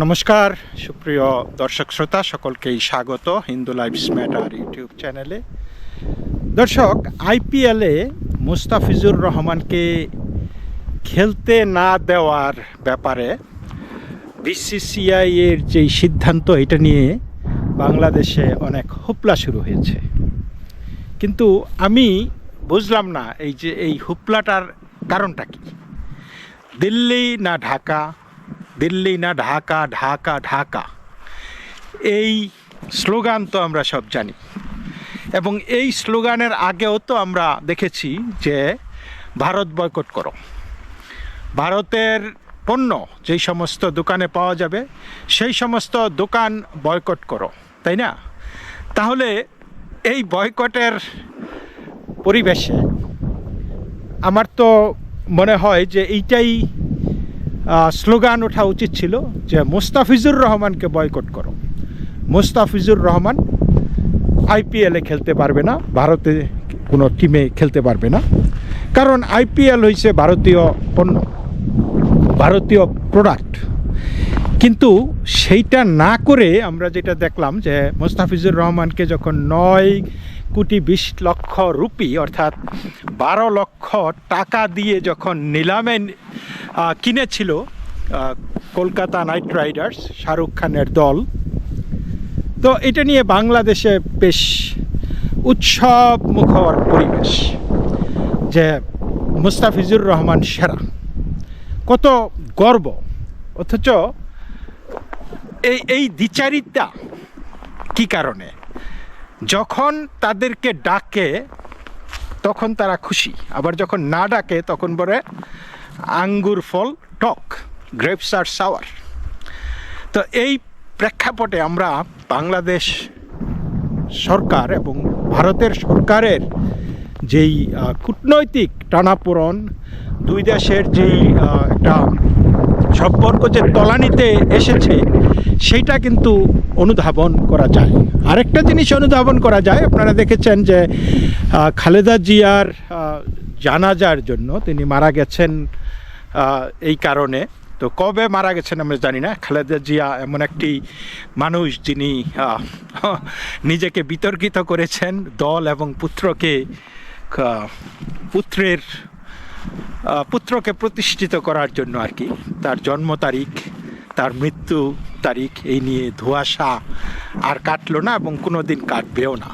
নমস্কার, সুপ্রিয় দর্শক শ্রোতা, সকলকেই স্বাগত হিন্দু লাইফস ম্যাটার ইউটিউব চ্যানেলে। দর্শক, আইপিএলে মুস্তাফিজুর রহমানকে খেলতে না দেওয়ার ব্যাপারে বিসিসিআই এর যেই সিদ্ধান্ত, এটা নিয়ে বাংলাদেশে অনেক হুপলা শুরু হয়েছে। কিন্তু আমি বুঝলাম না, এই যে এই হুপলাটার কারণটা কি? দিল্লি না ঢাকা? দিল্লি না ঢাকা ঢাকা ঢাকা। এই স্লোগান তো আমরা সব জানি। এবং এই স্লোগানের আগেও তো আমরা দেখেছি যে ভারত বয়কট করো। ভারতের পণ্য যেই সমস্ত দোকানে পাওয়া যাবে, সেই সমস্ত দোকান বয়কট করো, তাই না? তাহলে এই বয়কটের পরিবেশে আমার তো মনে হয় যে এইটাই স্লোগান ওঠা উচিত ছিল যে মোস্তাফিজুর রহমানকে বয়কট করো। মোস্তাফিজুর রহমান আইপিএলে খেলতে পারবে না, ভারতে কোনো টিমে খেলতে পারবে না। কারণ আইপিএল হয়েছে ভারতীয় পণ্য, ভারতীয় প্রোডাক্ট কিন্তু সেইটা না করে আমরা যেটা দেখলাম যে মোস্তাফিজুর রহমানকে যখন নয় কোটি বিশ লক্ষ রুপি, অর্থাৎ বারো লক্ষ টাকা দিয়ে যখন নিলামে কিনেছিল কলকাতা নাইট রাইডার্স, শাহরুখ খানের দল, তো এটা নিয়ে বাংলাদেশে বেশ উৎসব মুখর পরিবেশ যে মুস্তাফিজুর রহমান সেরা। কত গর্ব, অথচ এই এই দ্বিচারিতা কি কারণে? যখন তাদেরকে ডাকে, তখন তারা খুশি। আবার যখন না ডাকে, তখন বলে, আঙ্গুর ফল, টক, গ্রেপস আর সাওয়ার। তো এই প্রেক্ষাপটে আমরা বাংলাদেশ সরকার এবং ভারতের সরকারের যেই কূটনৈতিক টানাপোড়ন, দুই দেশের যেই একটা সম্পর্ক যে তলানিতে এসেছে, সেইটা কিন্তু অনুধাবন করা যায়। আরেকটা জিনিস অনুধাবন করা যায়, আপনারা দেখেছেন যে খালেদা জিয়ার জানাজার জন্য তিনি মারা গেছেন এই কারণে। তো কবে মারা গেছেন আমরা জানি না। খালেদা জিয়া এমন একটি মানুষ যিনি নিজেকে বিতর্কিত করেছেন, দল এবং পুত্রকে পুত্রের পুত্রকে প্রতিষ্ঠিত করার জন্য আর কি। তার জন্ম তারিখ, তার মৃত্যু তারিখ, এই নিয়ে ধোঁয়াশা আর কাটলো না এবং কোনো দিন কাটবেও না।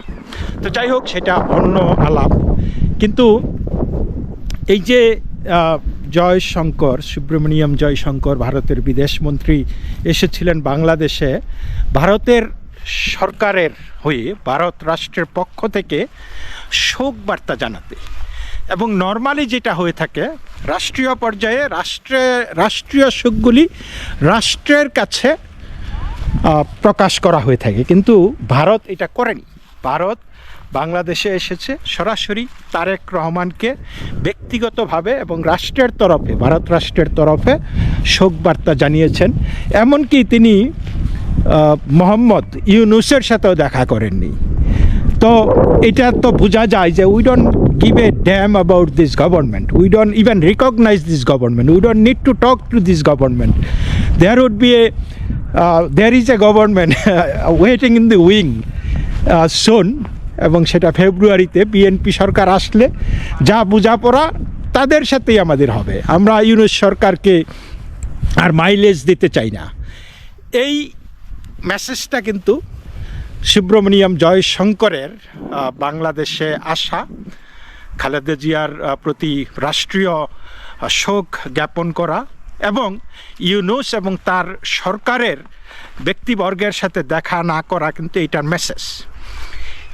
তো যাই হোক, সেটা অন্য আলাপ। কিন্তু এই যে জয়শঙ্কর, সুব্রমণিয়ম জয়শঙ্কর, ভারতের বিদেশ মন্ত্রী এসেছিলেন বাংলাদেশে, ভারতের সরকারের হয়ে ভারত রাষ্ট্রের পক্ষ থেকে শোক বার্তা জানাতে। এবং নর্মালি যেটা হয়ে থাকে, রাষ্ট্রীয় পর্যায়ে রাষ্ট্রে, রাষ্ট্রীয় শোকগুলি রাষ্ট্রের কাছে প্রকাশ করা হয়ে থাকে। কিন্তু ভারত এটা করেনি। ভারত বাংলাদেশে এসেছে সরাসরি তারেক রহমানকে ব্যক্তিগতভাবে এবং রাষ্ট্রের তরফে, ভারত রাষ্ট্রের তরফে শোক বার্তা জানিয়েছেন। এমনকি তিনি মোহাম্মদ ইউনুসের সাথেও দেখা করেননি। তো এটা তো বোঝা যায় যে we don't give a damn about this government we don't even recognise this government we don't need to talk to this government there would be a there is a government waiting in the wing soon এবং সেটা ফেব্রুয়ারিতে BNP সরকার আসলে যা বোঝাপড়া তাদের সাথেই আমাদের হবে। আমরা ইউনুস সরকারকে আর মাইলেজ দিতে চাই না। এই মেসেজটা কিন্তু সুব্রমণিয়াম জয়শঙ্করের বাংলাদেশে আসা। খালেদা জিয়ার প্রতি রাষ্ট্রীয় শোক জ্ঞাপন করা এবং ইউনুস এবং তার সরকারের ব্যক্তিবর্গের সাথে দেখা না করা কিন্তু এটার মেসেজ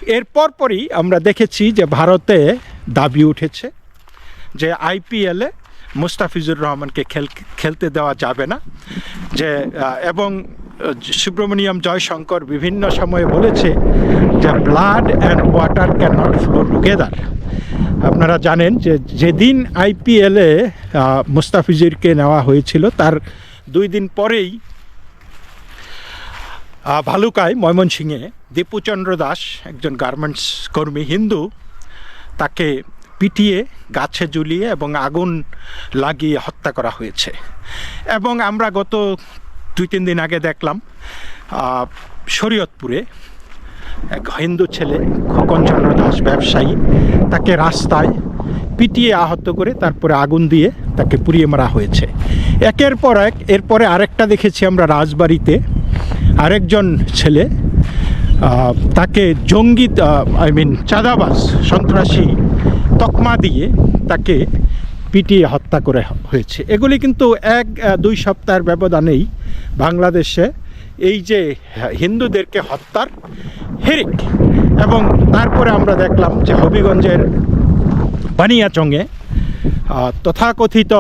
এর পরপরই আমরা দেখেছি যে ভারতে দাবি উঠেছে যে আইপিএলে মুস্তাফিজুর রহমানকে খেল, খেলতে দেওয়া যাবে না, যে এবং সুব্রমণিয়াম জয়শঙ্কর বিভিন্ন সময়ে বলেছে যে blood and water can not flow together আপনারা জানেন যে যেদিন আইপিএলে মুস্তাফিজুরকে নেওয়া হয়েছিল, তার দুই দিন পরেই ভালুকায় ময়মনসিংহে দীপুচন্দ্র দাস, একজন গার্মেন্টস কর্মী হিন্দু, তাকে পিটিয়ে, গাছে ঝুলিয়ে এবং আগুন লাগিয়ে হত্যা করা হয়েছে। এবং আমরা গত দুই তিন দিন আগে দেখলাম শরীয়তপুরে এক হিন্দু ছেলে খোকনচন্দ্র দাস ব্যবসায়ী, তাকে রাস্তায় পিটিয়ে আহত করে তারপরে আগুন দিয়ে তাকে পুড়িয়ে মারা হয়েছে। একের পর এক, এরপরে আরেকটা দেখেছি আমরা রাজবাড়িতে। আরেকজন ছেলে তাকে জঙ্গি আই মিন চাঁদাবাস সন্ত্রাসী তকমা দিয়ে তাকে পিটিয়ে হত্যা করে হয়েছে। এগুলি কিন্তু এক দুই সপ্তাহের ব্যবধানেই বাংলাদেশে এই যে হিন্দুদেরকে হত্যার হেরিক। এবং তারপরে আমরা দেখলাম যে হবিগঞ্জের বানিয়াচংয়ে তথাকথিত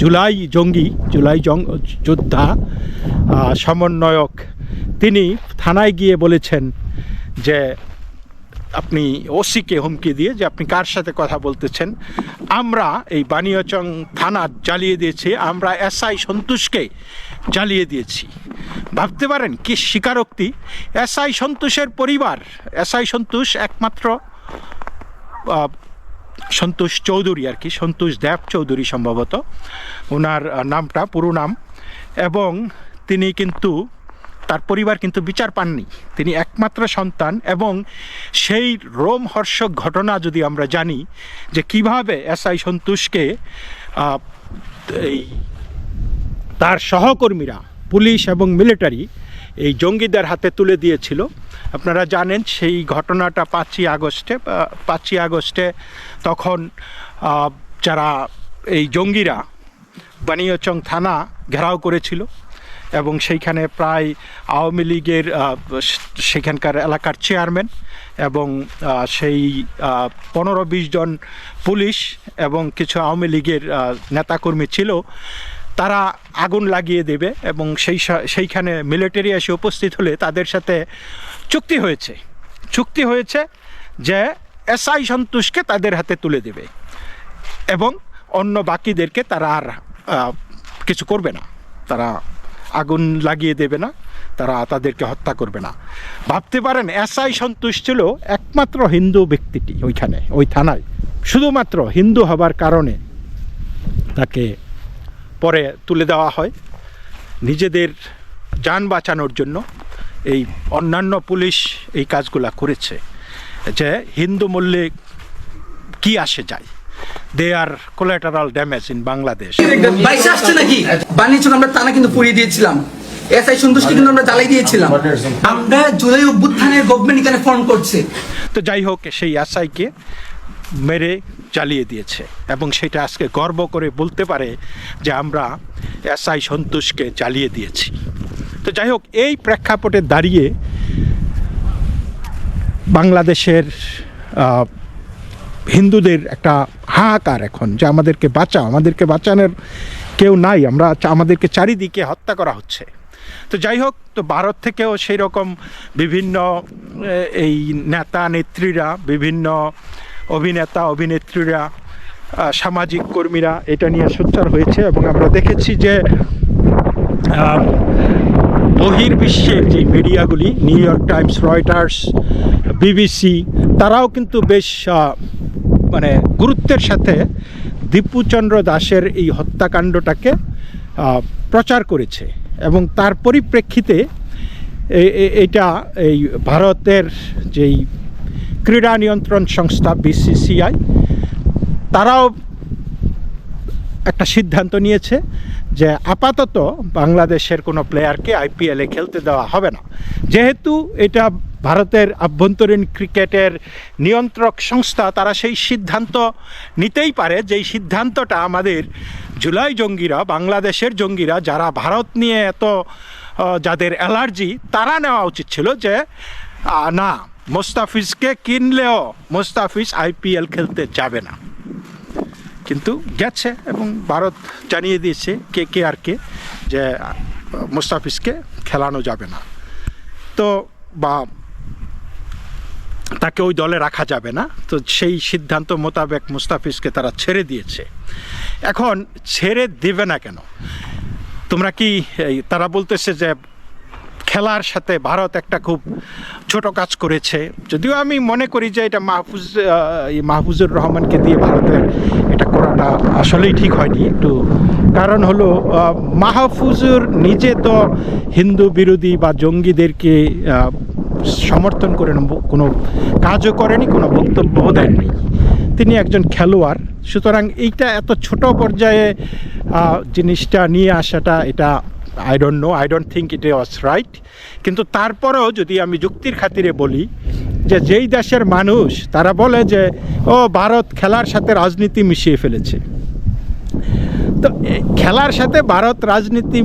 জুলাই জঙ্গি, জুলাই জং, যোদ্ধা সমন্বয়ক, তিনি থানায় গিয়ে বলেছেন যে আপনি ওসিকে হুমকি দিয়ে যে আপনি কার সাথে কথা বলতেছেন, আমরা এই বানিয়াচং থানা জ্বালিয়ে দিয়েছি, আমরা এসআই সন্তোষকে জ্বালিয়ে দিয়েছি। ভাবতে পারেন কি স্বীকারোক্তি? এসআই সন্তোষের পরিবার, এসআই সন্তোষ একমাত্র সন্তোষ চৌধুরী আর কি, সন্তোষ দেব চৌধুরী সম্ভবত, ওনার নামটা, পুরো নাম, এবং তিনি কিন্তু তার পরিবার কিন্তু বিচার পাননি। তিনি একমাত্র সন্তান এবং সেই রোমহর্ষক ঘটনা যদি আমরা জানি যে কীভাবে এস আই সন্তোষকে এই তার সহকর্মীরা, পুলিশ এবং মিলিটারি এই জঙ্গিদের হাতে তুলে দিয়েছিল। আপনারা জানেন সেই ঘটনাটা পাঁচই আগস্টে পাঁচই আগস্টে তখন যারা এই জঙ্গিরা বানিয়াচং থানা ঘেরাও করেছিল। এবং সেইখানে প্রায় আওয়ামী লীগের সেখানকার এলাকার চেয়ারম্যান এবং সেই পনেরো বিশ জন পুলিশ এবং কিছু আওয়ামী লীগের নেতাকর্মী ছিল, তারা আগুন লাগিয়ে দেবে এবং সেই সেইখানে মিলিটারি এসে উপস্থিত হলে তাদের সাথে চুক্তি হয়েছে। চুক্তি হয়েছে যে এসআই সন্তোষকে তাদের হাতে তুলে দেবে এবং অন্য বাকিদেরকে তারা আর কিছু করবে না। তারা আগুন লাগিয়ে দেবে না, তারা তাদেরকে হত্যা করবে না। ভাবতে পারেন, এসআই সন্তোষ ছিল একমাত্র হিন্দু ব্যক্তিটি ওইখানে, ওই থানায়। শুধুমাত্র হিন্দু হবার কারণে তাকে পরে তুলে দেওয়া হয়। নিজেদের যান বাঁচানোর জন্য এই অন্যান্য পুলিশ এই কাজগুলা করেছে যে হিন্দু মূল্যে কি আসে যায়। They are collateral damage in Bangladesh বাইশে আসছে নাকি? বানিয়েছিল আমরা টানা কিন্তু পুড়িয়ে দিয়েছিলাম। এসআই সন্তুষ্টি কিন্তু আমরা জ্বালাই দিয়েছিলাম। আমরা জুলাই অভ্যুত্থানের গভর্নমেন্ট এখানে ফর্ম করছে। তো যাই হোক সেই আশাইকে মেরে চালিয়ে দিয়েছে এবং সেটা আজকে গর্ব করে বলতে পারে যে আমরা এসআই সন্তোষকে জ্বালিয়ে দিয়েছি। তো যাই হোক এই প্রেক্ষাপটে দাঁড়িয়ে বাংলাদেশের হিন্দুদের একটা হাহাকার এখন যে আমাদেরকে বাঁচাও, আমাদেরকে বাঁচানোর কেউ নাই। আমরা আমাদেরকে চারিদিকে হত্যা করা হচ্ছে। তো যাই হোক, তো ভারত থেকেও সেই রকম বিভিন্ন এই নেতা নেত্রীরা, বিভিন্ন অভিনেতা, অভিনেত্রীরা সামাজিক কর্মীরা এটা নিয়ে সোচ্চার হয়েছে এবং আমরা দেখেছি যে বহির্বিশ্বের যে মিডিয়াগুলি, New York Times, Reuters, BBC, তারাও কিন্তু বেশ মানে গুরুত্বের সাথে দীপুচন্দ্র দাসের এই হত্যাকাণ্ডটাকে প্রচার করেছে এবং তার পরিপ্রেক্ষিতে এটা এই ভারতের যেই ক্রীড়া নিয়ন্ত্রণ সংস্থা বিসিসিআই, তারাও একটা সিদ্ধান্ত নিয়েছে যে আপাতত বাংলাদেশের কোনো প্লেয়ারকে আইপিএলে খেলতে দেওয়া হবে না। যেহেতু এটা ভারতের আভ্যন্তরীণ ক্রিকেটের নিয়ন্ত্রক সংস্থা, তারা সেই সিদ্ধান্ত নিতেই পারে যেই সিদ্ধান্তটা আমাদের জুলাই জঙ্গিরা, বাংলাদেশের জঙ্গিরা, যারা ভারত নিয়ে এত যাদের অ্যালার্জি, তারা নেওয়া উচিত ছিল যে না, মোস্তাফিজকে কিনলেও মোস্তাফিজ আইপিএল খেলতে যাবে না। কিন্তু গেছে এবং ভারত জানিয়ে দিয়েছে কে কে আর কে যে মুস্তাফিজকে খেলানো যাবে না। তো, বা তাকে ওই দলে রাখা যাবে না। তো সেই সিদ্ধান্ত মোতাবেক মুস্তাফিজকে তারা ছেড়ে দিয়েছে। এখন ছেড়ে দেবে না কেন? তোমরা কি তারা বলতেছে যে খেলার সাথে ভারত একটা খুব ছোট কাজ করেছে। যদিও আমি মনে করি যে এটা মাহফুজ মাহফুজুর রহমানকে দিয়ে ভারতের এটা করাটা আসলেই ঠিক হয়নি। একটু কারণ হলো মাহফুজুর নিজে তো হিন্দু বিরোধী বা জঙ্গিদেরকে সমর্থন করে কোনো কাজও করেনি, কোনো বক্তব্যও দেননি। তিনি একজন খেলোয়াড়, সুতরাং এইটা এত ছোট পর্যায়ে জিনিসটা নিয়ে আসাটা এটা I don't know I don't think it was right কিন্তু তারপরেও যদি আমি যুক্তির খাতিরে বলি যে যেই দেশের মানুষ, তারা বলে যে, ও, ভারত খেলার সাথে রাজনীতি মিশিয়ে ফেলেছে। তো খেলার সাথে ভারত রাজনীতি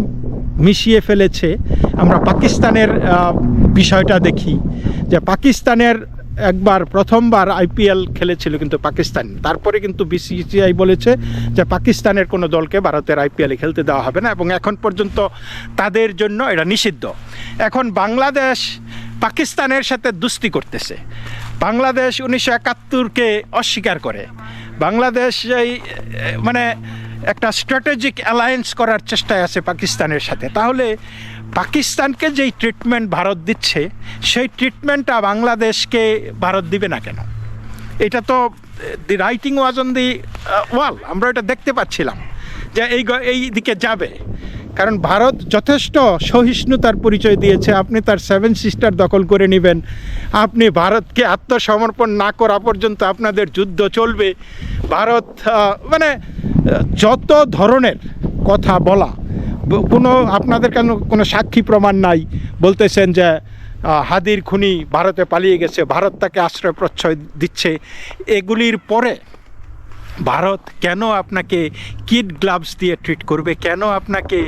মিশিয়ে ফেলেছে। আমরা পাকিস্তানের বিষয়টা দেখি যে পাকিস্তানের একবার প্রথমবার আইপিএল খেলেছিল কিন্তু পাকিস্তান। তারপরে কিন্তু বিসিসিআই বলেছে যে পাকিস্তানের কোনো দলকে ভারতের আইপিএলে খেলতে দেওয়া হবে না এবং এখন পর্যন্ত তাদের জন্য এটা নিষিদ্ধ। এখন বাংলাদেশ পাকিস্তানের সাথে দুস্তি করতেছে। বাংলাদেশ উনিশশো একাত্তরকে অস্বীকার করে। বাংলাদেশ এই মানে একটা স্ট্র্যাটেজিক অ্যালায়েন্স করার চেষ্টায় আছে পাকিস্তানের সাথে। তাহলে পাকিস্তানকে যেই ট্রিটমেন্ট ভারত দিচ্ছে, সেই ট্রিটমেন্টটা বাংলাদেশকে ভারত দিবে না কেন? এটা তো দি রাইটিং ওয়াজ অন দি ওয়াল আমরা এটা দেখতে পাচ্ছিলাম যে এই এই দিকে যাবে। কারণ ভারত যথেষ্ট সহিষ্ণুতার পরিচয় দিয়েছে। আপনি তার সেভেন সিস্টার দখল করে নেবেন। আপনি ভারতকে আত্মসমর্পণ না করা পর্যন্ত আপনাদের যুদ্ধ চলবে। ভারত মানে যত ধরনের কথা বলা কোনো আপনাদের কেন কোনো সাক্ষী প্রমাণ নাই? বলতেছেন যে হাদির খুনি ভারতে পালিয়ে গেছে, ভারত তাকে আশ্রয় প্রশ্রয় দিচ্ছে। এগুলির পরে ভারত কেন আপনাকে কিড গ্লাভস দিয়ে ট্রিট করবে? কেন আপনাকে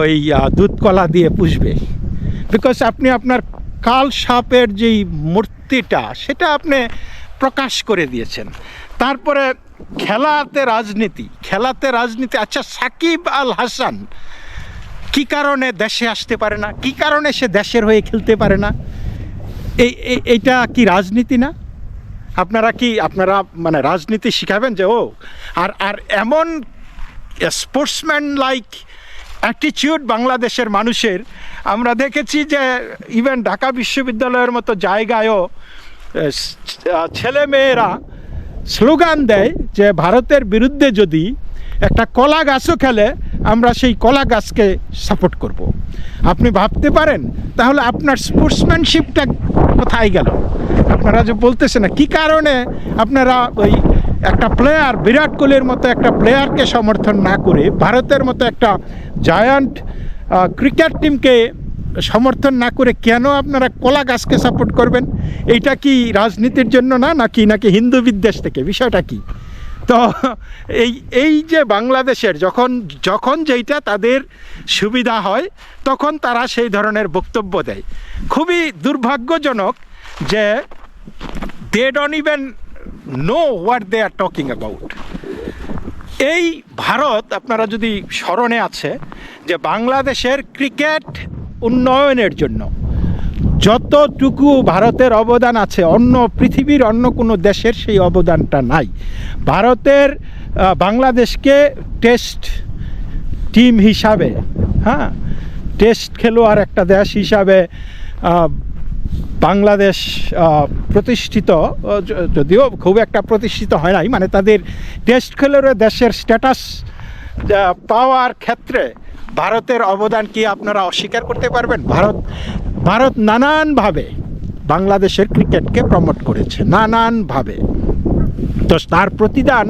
ওই দুধকলা দিয়ে পুষবে? বিকজ আপনি আপনার কাল সাপের যেই মূর্তিটা, সেটা আপনি প্রকাশ করে দিয়েছেন। তারপরে খেলাতে রাজনীতি খেলাতে রাজনীতি। আচ্ছা সাকিব আল হাসান কি কারণে দেশে আসতে পারে না? কি কারণে সে দেশের হয়ে খেলতে পারে না? এই, এই- এইটা কি রাজনীতি না? আপনারা কি, আপনারা মানে রাজনীতি শিখাবেন যে, ও, আর আর এমন স্পোর্টসম্যান লাইক অ্যাটিচিউড বাংলাদেশের মানুষের, আমরা দেখেছি যে ইভেন ঢাকা বিশ্ববিদ্যালয়ের মতো জায়গায়ও ছেলে মেয়েরা স্লোগান দেয় যে ভারতের বিরুদ্ধে যদি একটা কলা গাছও খেলে, আমরা সেই কলা গাছকে সাপোর্ট করব। আপনি ভাবতে পারেন, তাহলে আপনার স্পোর্টসম্যানশিপটা কোথায় গেল আপনারা যে বলতেছেন না, কী কারণে আপনারা ওই একটা প্লেয়ার বিরাট কোহলির মতো একটা প্লেয়ারকে সমর্থন না করে, ভারতের মতো একটা জায়ান্ট ক্রিকেট টিমকে সমর্থন না করে কেন আপনারা কলা গাছকে সাপোর্ট করবেন? এইটা কি রাজনীতির জন্য না, নাকি নাকি হিন্দু বিদ্বেষ থেকে? বিষয়টা কি? তো এই এই যে বাংলাদেশের যখন যখন যেইটা তাদের সুবিধা হয়, তখন তারা সেই ধরনের বক্তব্য দেয়। খুবই দুর্ভাগ্যজনক যে they don't even know what they are talking about এই ভারত, আপনারা যদি স্মরণে আছে, যে বাংলাদেশের ক্রিকেট উন্নয়নের জন্য। যতটুকু ভারতের অবদান আছে, অন্য পৃথিবীর অন্য কোনো দেশের সেই অবদানটা নাই। ভারতের বাংলাদেশকে টেস্ট টিম হিসাবে হ্যাঁ টেস্ট খেলোয়াড় একটা দেশ হিসাবে বাংলাদেশ প্রতিষ্ঠিত যদিও খুব একটা প্রতিষ্ঠিত হয় নাই মানে তাদের টেস্ট খেলোয়াড়ের দেশের স্ট্যাটাস পাওয়ার ক্ষেত্রে ভারতের অবদান কি আপনারা অস্বীকার করতে পারবেন? ভারত ভারত নানানভাবে বাংলাদেশের ক্রিকেটকে প্রমোট করেছে, নানানভাবে। তো তার প্রতিদান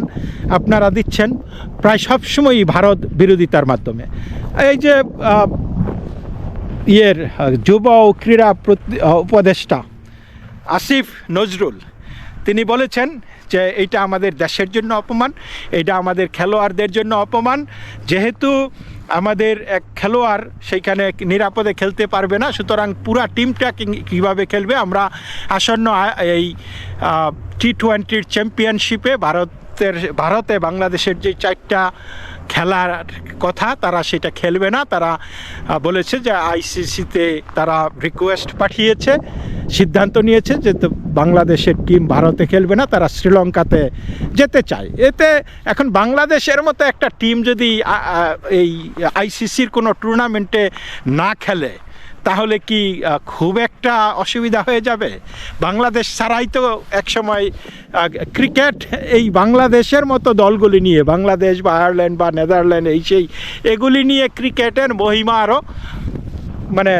আপনারা দিচ্ছেন প্রায় সবসময়ই ভারত বিরোধিতার মাধ্যমে। এই যে ইয়ের, যুব ও ক্রীড়া উপদেষ্টা আসিফ নজরুল, তিনি বলেছেন যে এইটা আমাদের দেশের জন্য অপমান এটা আমাদের খেলোয়াড়দের জন্য অপমান। যেহেতু আমাদের এক খেলোয়াড় সেইখানে নিরাপদে খেলতে পারবে না, সুতরাং পুরা টিমটা কীভাবে খেলবে আমরা আসন্ন এই টি টোয়েন্টির চ্যাম্পিয়নশিপে ভারতের, ভারতে বাংলাদেশের যে চারটা খেলার কথা, তারা সেটা খেলবে না। তারা বলেছে যে আইসিসিতে তারা রিকোয়েস্ট পাঠিয়েছে। সিদ্ধান্ত নিয়েছে যে বাংলাদেশের টিম ভারতে খেলবে না, তারা শ্রীলঙ্কাতে যেতে চায়। এতে এখন বাংলাদেশের মতো একটা টিম যদি এই আইসিসির কোনো টুর্নামেন্টে না খেলে, তাহলে কি খুব একটা অসুবিধা হয়ে যাবে? বাংলাদেশ ছাড়াই তো একসময় ক্রিকেট এই বাংলাদেশের মতো দলগুলি নিয়ে, বাংলাদেশ বা আয়ারল্যান্ড বা নেদারল্যান্ড এই সেই, এগুলি নিয়ে ক্রিকেটের মহিমা আরও মানে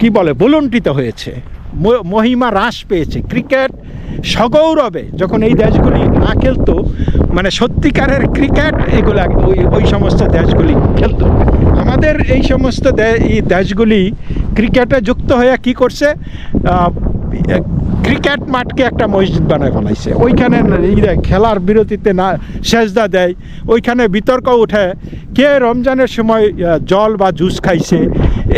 কি বলে বলুণ্ঠিত হয়েছে। মহিমা হ্রাস পেয়েছে। ক্রিকেট সগৌরবে যখন এই দেশগুলি না খেলতো মানে সত্যিকারের ক্রিকেট এগুলা ওই ওই সমস্ত দেশগুলি খেলতো। আমাদের এই সমস্ত এই দেশগুলি ক্রিকেটে যুক্ত হয়ে কি করছে? ক্রিকেট মাঠকে একটা মসজিদ বানায় ফেলাইছে। ওইখানে খেলার বিরতিতে না, সেজদা দেয়। ওইখানে বিতর্ক উঠে কে রমজানের সময় জল বা জুস খাইছে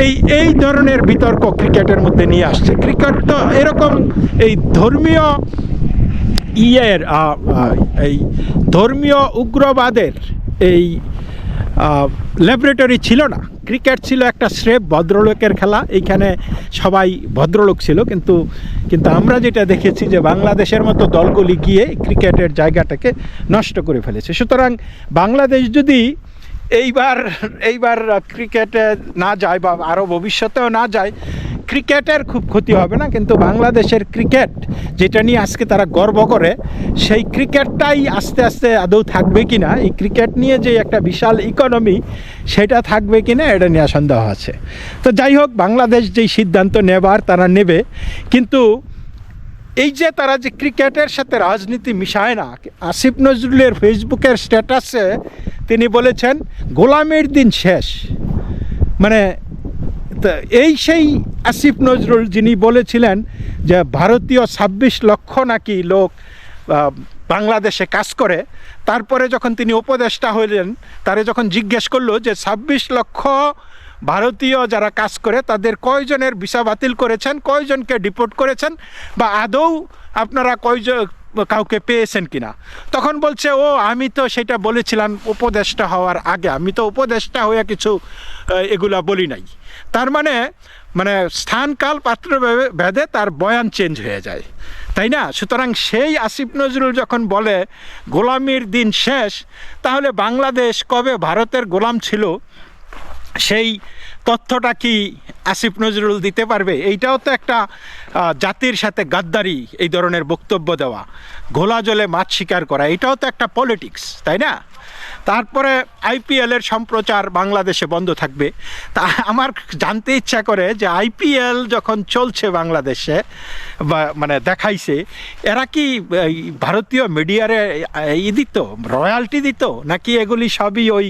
এই এই ধরনের বিতর্ক ক্রিকেটের মধ্যে নিয়ে আসছে। ক্রিকেট তো এরকম এই ধর্মীয় ইয়ের এই ধর্মীয় উগ্রবাদের এই ল্যাবরেটরি ছিল না। ক্রিকেট ছিল একটা স্রেফ ভদ্রলোকের খেলা। এইখানে সবাই ভদ্রলোক ছিল, কিন্তু কিন্তু আমরা যেটা দেখেছি যে বাংলাদেশের মতো দলগুলি গিয়ে ক্রিকেটের জায়গাটাকে নষ্ট করে ফেলেছে। সুতরাং বাংলাদেশ যদি এইবার এইবার ক্রিকেটে না যায় বা আরও ভবিষ্যতেও না যায়, ক্রিকেটের খুব ক্ষতি হবে না, কিন্তু বাংলাদেশের ক্রিকেট যেটা নিয়ে আজকে তারা গর্ব করে, সেই ক্রিকেটটাই আস্তে আস্তে আদৌ থাকবে কি না এই ক্রিকেট নিয়ে যে একটা বিশাল ইকোনমি সেটা থাকবে কি না এটা নিয়ে সন্দেহ আছে। তো যাই হোক, বাংলাদেশ যেই সিদ্ধান্ত নেবার তারা নেবে, কিন্তু এই যে তারা যে ক্রিকেটের সাথে রাজনীতি মিশায় না, আসিফ নজরুলের ফেসবুকের স্ট্যাটাসে তিনি বলেছেন, গোলামের দিন শেষ। মানে এই সেই আসিফ নজরুল যিনি বলেছিলেন যে ভারতীয় ছাব্বিশ লক্ষ নাকি লোক বাংলাদেশে কাজ করে, তারপরে যখন তিনি উপদেষ্টা হইলেন তারে যখন জিজ্ঞেস করল যে ছাব্বিশ লক্ষ ভারতীয় যারা কাজ করে, তাদের কয়জনের ভিসা বাতিল করেছেন, কয়জনকে ডিপোর্ট করেছেন, বা আদৌ আপনারা কয়জন, কাউকে পেয়েছেন কিনা? তখন বলছে, ও, আমি তো সেটা বলেছিলাম উপদেষ্টা হওয়ার আগে, আমি তো উপদেষ্টা হয়ে কিছু এগুলা বলি নাই। তার মানে মানে স্থানকাল পাত্র ভেদে তার বয়ান চেঞ্জ হয়ে যায়। তাই না? সুতরাং সেই আসিফ নজরুল যখন বলে, গোলামির দিন শেষ, তাহলে বাংলাদেশ কবে ভারতের গোলাম ছিল? সেই তথ্যটা কি আসিফ নজরুল দিতে পারবে? এইটাও তো একটা জাতির সাথে গাদ্দারি এই ধরনের বক্তব্য দেওয়া, ঘোলা জলে মাছ শিকার করা এটাও তো একটা পলিটিক্স তাই না? তারপরে আইপিএলের সম্প্রচার বাংলাদেশে বন্ধ থাকবে। তা আমার জানতে ইচ্ছা করে যে আইপিএল যখন চলছে বাংলাদেশে, বা মানে দেখাইছে, এরা কি ভারতীয় মিডিয়ারে ই দিত, রয়্যালটি দিত, নাকি এগুলি সবই ওই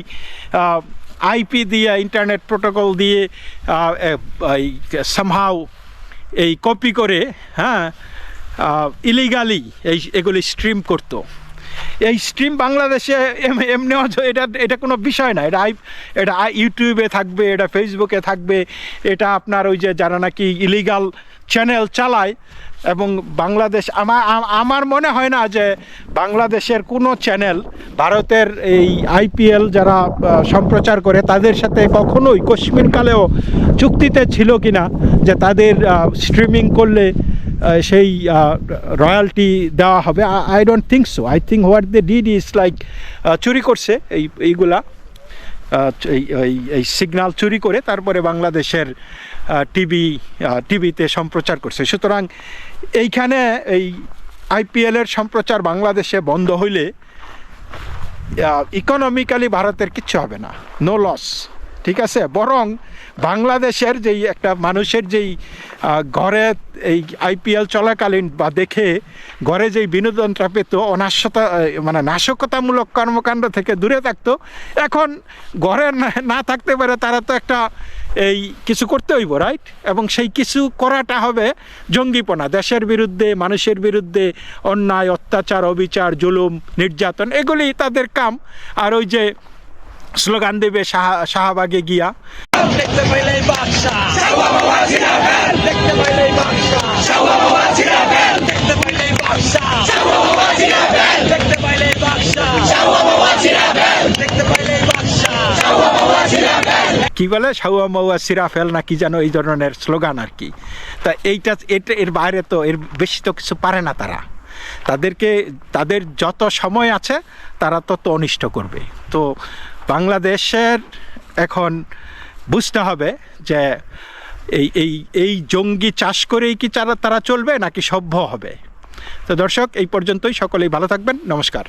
আইপি দিয়ে ইন্টারনেট প্রোটোকল দিয়ে সামহাও এই কপি করে হ্যাঁ ইলিগালি এই এগুলি স্ট্রিম করতো। এই স্ট্রিম বাংলাদেশে এম- এমনিও যে এটা এটা কোনো বিষয় না। এটা আই, এটা ইউটিউবে থাকবে, এটা ফেসবুকে থাকবে। এটা আপনার ওই যে যারা নাকি ইলিগাল চ্যানেল চালায় এবং বাংলাদেশ আমার আমার মনে হয় না যে বাংলাদেশের কোনো চ্যানেল ভারতের এই আইপিএল যারা সম্প্রচার করে তাদের সাথে কখনোই কশ্মীরকালেও চুক্তিতে ছিল কিনা যে তাদের স্ট্রিমিং করলে সেই রয়্যালটি দেওয়া হবে। I don't think so I think what they did is like চুরি করছে এই, এইগুলা এই সিগন্যাল চুরি করে, তারপরে বাংলাদেশের টিভি টিভিতে সম্প্রচার করছে। সুতরাং এইখানে এই আইপিএলের সম্প্রচার বাংলাদেশে বন্ধ হইলে ইকোনমিক্যালি ভারতের কিচ্ছু হবে না। নো লস ঠিক আছে? বরং বাংলাদেশের যেই একটা মানুষের যেই ঘরে এই আইপিএল চলাকালীন বা দেখে ঘরে যেই বিনোদনটা পেত অনাশ্যতা মানে নাশকতামূলক কর্মকাণ্ড থেকে দূরে থাকতো, এখন ঘরে না থাকতে পারে তারা তো একটা এই কিছু করতে হইব রাইট এবং সেই কিছু করাটা হবে জঙ্গিপনা, দেশের বিরুদ্ধে, মানুষের বিরুদ্ধে, অন্যায়, অত্যাচার, অবিচার, জুলুম, নির্যাতন, এগুলি তাদের কাম। আর ওই যে স্লোগান দেবে শাহ শাহবাগে গিয়া। দেখতে পাইলে বাদশা দেখতে পাইলে বাদশা দেখতে পাইলে বাদশা দেখতে পাইলে বাদশা দেখতে পাইলে কি বলে? সাউয়া মাউয়া সিরাফেল না কি যেন এই ধরনের স্লোগান আর কি। তা এইটা এটা এর বাইরে তো এর বেশি তো কিছু পারে না তারা। তাদেরকে তাদের যত সময় আছে তারা তত অনিষ্ট করবে। তো বাংলাদেশের এখন বুঝতে হবে যে এই এই এই জঙ্গি চাষ করেই কি তারা তারা চলবে নাকি সভ্য হবে? তো দর্শক, এই পর্যন্তই। সকলেই ভালো থাকবেন। নমস্কার।